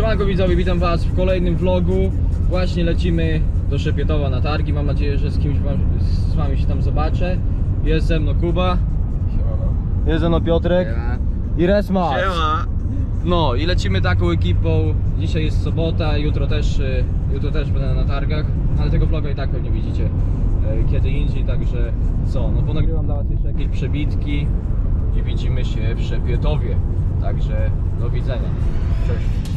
Siemanko widzowie, witam was w kolejnym vlogu. Właśnie lecimy do Szepietowa na targi. Mam nadzieję, że z kimś wam, z wami się tam zobaczę. Jest ze mną Kuba. Jest ze mną Piotrek. I Resma. No i lecimy taką ekipą. Dzisiaj jest sobota, jutro też, y, jutro też będę na targach. Ale tego vloga i tak pewnie widzicie y, kiedy indziej, także co? No ponagrywam dla was jeszcze jakieś przebitki i widzimy się w Szepietowie. Także do widzenia. Cześć.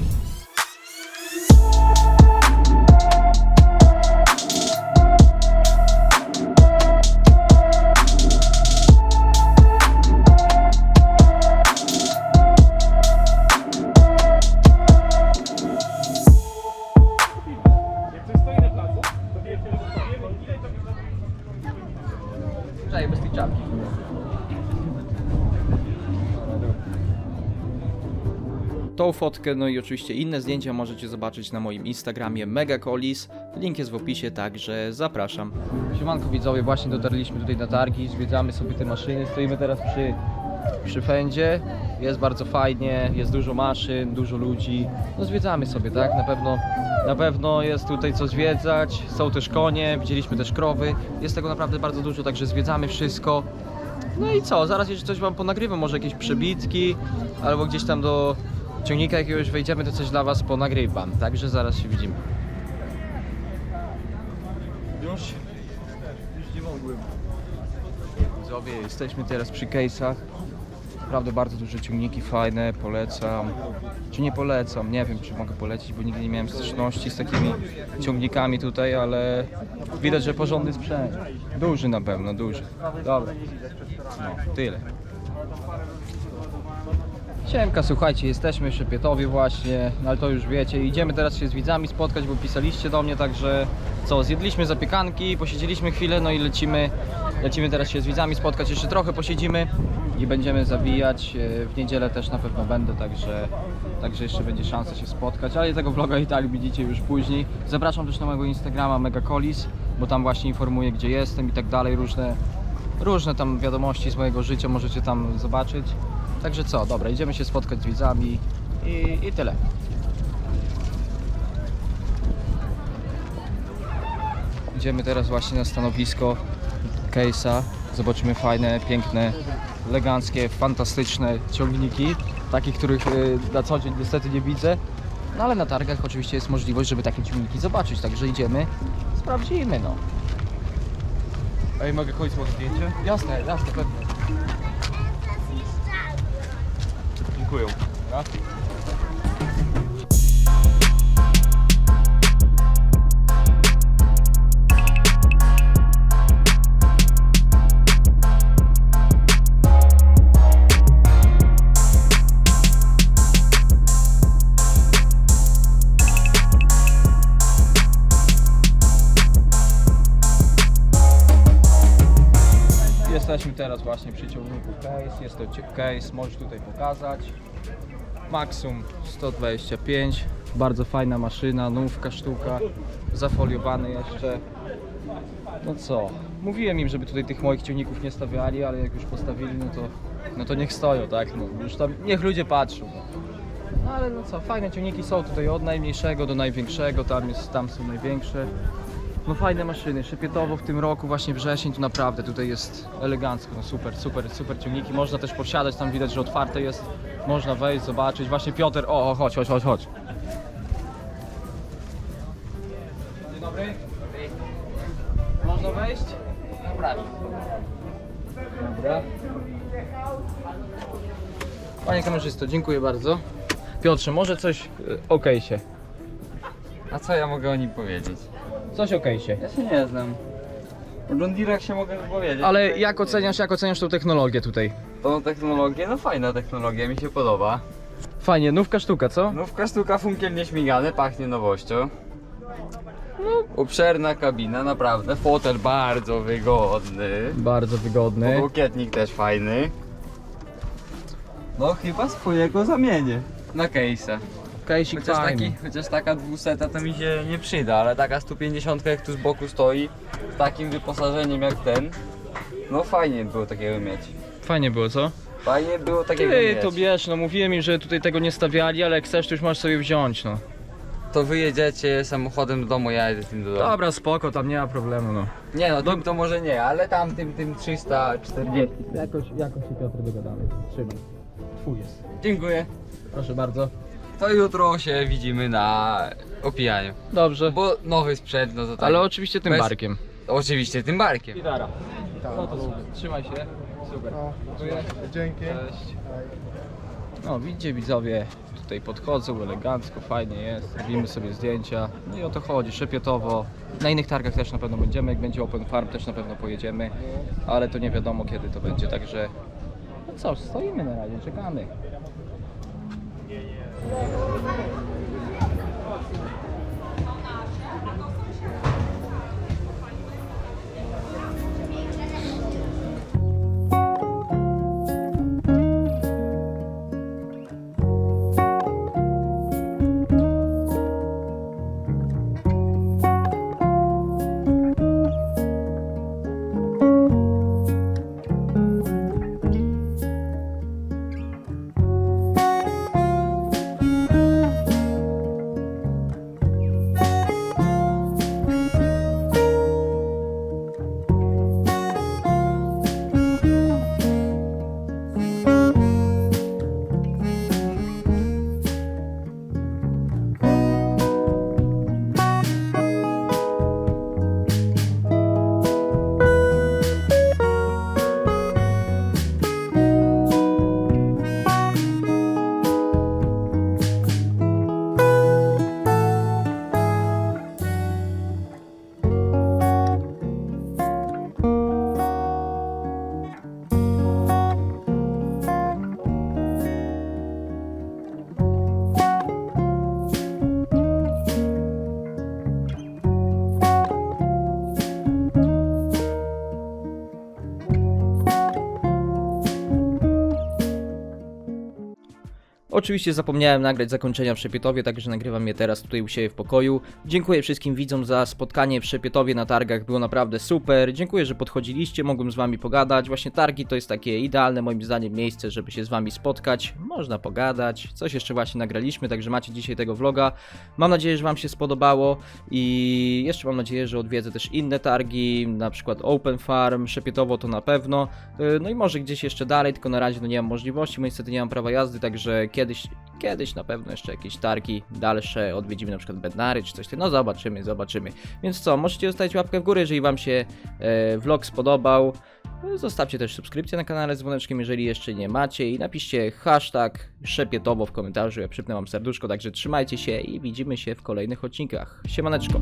Tą fotkę, no i oczywiście inne zdjęcia możecie zobaczyć na moim Instagramie Megacolis. Link jest w opisie, także zapraszam. Siemanko widzowie, właśnie dotarliśmy tutaj na targi, zwiedzamy sobie te maszyny. Stoimy teraz przy, przy fędzie. Jest bardzo fajnie, jest dużo maszyn, dużo ludzi. No zwiedzamy sobie, tak? Na pewno, na pewno jest tutaj co zwiedzać. Są też konie, widzieliśmy też krowy. Jest tego naprawdę bardzo dużo, także zwiedzamy wszystko. No i co, zaraz jeszcze coś wam ponagrywam, może jakieś przebitki, albo gdzieś tam do ciągnika jakiegoś wejdziemy, to coś dla was ponagrywam. Także zaraz się widzimy. Już, już nie mogłem. Widzowie, jesteśmy teraz przy case'ach. Naprawdę bardzo duże ciągniki, fajne, polecam. Czy nie polecam? Nie wiem, czy mogę polecić, bo nigdy nie miałem styczności z takimi ciągnikami tutaj, ale widać, że porządny sprzęt. Duży na pewno, duży. Dobra. No, tyle. Siemka, słuchajcie, jesteśmy w Szepietowie właśnie, no ale to już wiecie. Idziemy teraz się z widzami spotkać, bo pisaliście do mnie, także co, zjedliśmy zapiekanki, posiedzieliśmy chwilę, no i lecimy, lecimy teraz się z widzami spotkać, jeszcze trochę posiedzimy i będziemy zabijać. E, W niedzielę też na pewno będę, także, także jeszcze będzie szansa się spotkać, ale tego vloga i tak widzicie już później. Zapraszam też na mojego Instagrama Megacolis, bo tam właśnie informuję gdzie jestem i tak dalej, różne, różne tam wiadomości z mojego życia możecie tam zobaczyć. Także co, dobra, idziemy się spotkać z widzami i, i tyle. Idziemy teraz właśnie na stanowisko Case'a. Zobaczymy fajne, piękne, eleganckie, fantastyczne ciągniki. Takich, których y, na co dzień niestety nie widzę. No ale na targach oczywiście jest możliwość, żeby takie ciągniki zobaczyć. Także idziemy, sprawdzimy no. Ej, mogę kończyć moje zdjęcie? Jasne, jasne, pewnie. Dziękuję. Jesteśmy teraz właśnie przy ciągniku case, jest to case, możesz tutaj pokazać. Maxum 125, bardzo fajna maszyna, nówka sztuka, zafoliowany jeszcze. No co, mówiłem im, żeby tutaj tych moich ciągników nie stawiali, ale jak już postawili, no to, no to niech stoją, tak? No, już tam, niech ludzie patrzą. No ale no co, fajne ciągniki są tutaj od najmniejszego do największego, tam, jest, tam są największe. No fajne maszyny, Szepietowo w tym roku, właśnie wrzesień, tu naprawdę tutaj jest elegancko, no super, super, super ciągniki, można też posiadać, tam widać, że otwarte jest, można wejść, zobaczyć, właśnie Piotr, o, chodź, chodź, chodź, chodź. Dzień dobry. Można wejść? Dobra. Dobra. Panie kamerzysto, dziękuję bardzo. Piotrze, może coś y, o case'ie? A co ja mogę o nim powiedzieć? Coś o case'ie. Ja się nie znam. O John Deere'ach się mogę wypowiedzieć. Ale jak oceniasz, jak oceniasz tą technologię tutaj? Tą technologię, no fajna technologia, mi się podoba. Fajnie, nówka sztuka, co? Nówka sztuka, funkiel nieśmigany, pachnie nowością. No, obszerna kabina, naprawdę. Fotel bardzo wygodny. Bardzo wygodny. Bukietnik też fajny. No chyba swojego zamienię na case'a. Chociaż, fajny. taki, chociaż taka 200 to mi się nie przyda, ale taka 150 jak tu z boku stoi, z takim wyposażeniem jak ten, no fajnie było takiego mieć. Fajnie było, co? Fajnie było takiego Ty, mieć. to wiesz, no mówiłem im, że tutaj tego nie stawiali, ale jak chcesz, to już możesz sobie wziąć, no. To wyjedziecie samochodem do domu, ja jedę tym do domu. Dobra, spoko, tam nie ma problemu, no. Nie no, tym to może nie, ale tam tym, tym 340. Jakoś, jakoś się Piotr dogadamy. Trzymaj. Twój jest. Dziękuję. Proszę bardzo. To jutro się widzimy na opijaniu. Dobrze. Bo nowy sprzęt, no to tak. Ale oczywiście tym Bez- barkiem. Oczywiście tym barkiem. Gitara. No to super. Trzymaj się. Super. Dziękuję. Dzięki. Cześć. No widzicie widzowie, tutaj podchodzą elegancko, fajnie jest, robimy sobie zdjęcia, no i o to chodzi, szepietowo. Na innych targach też na pewno będziemy, jak będzie Open Farm też na pewno pojedziemy, ale to nie wiadomo kiedy to będzie, także no co, stoimy na razie, czekamy. 네. Oczywiście zapomniałem nagrać zakończenia w Szepietowie, także nagrywam je teraz tutaj u siebie w pokoju. Dziękuję wszystkim widzom za spotkanie w Szepietowie na targach, było naprawdę super. Dziękuję, że podchodziliście, mogłem z wami pogadać. Właśnie targi to jest takie idealne moim zdaniem miejsce, żeby się z wami spotkać. Można pogadać, coś jeszcze właśnie nagraliśmy, także macie dzisiaj tego vloga. Mam nadzieję, że wam się spodobało i jeszcze mam nadzieję, że odwiedzę też inne targi, na przykład Open Farm, Szepietowo to na pewno. Yy, No i może gdzieś jeszcze dalej, tylko na razie no nie mam możliwości, bo niestety nie mam prawa jazdy, także kiedyś, kiedyś na pewno jeszcze jakieś targi dalsze odwiedzimy, na przykład Bednary czy coś takiego, no zobaczymy, zobaczymy. Więc co, możecie zostawić łapkę w górę, jeżeli wam się e, vlog spodobał. Zostawcie też subskrypcję na kanale z dzwoneczkiem, jeżeli jeszcze nie macie i napiszcie hashtag szepietowo w komentarzu, ja przypnę wam serduszko, także trzymajcie się i widzimy się w kolejnych odcinkach. Siemaneczko.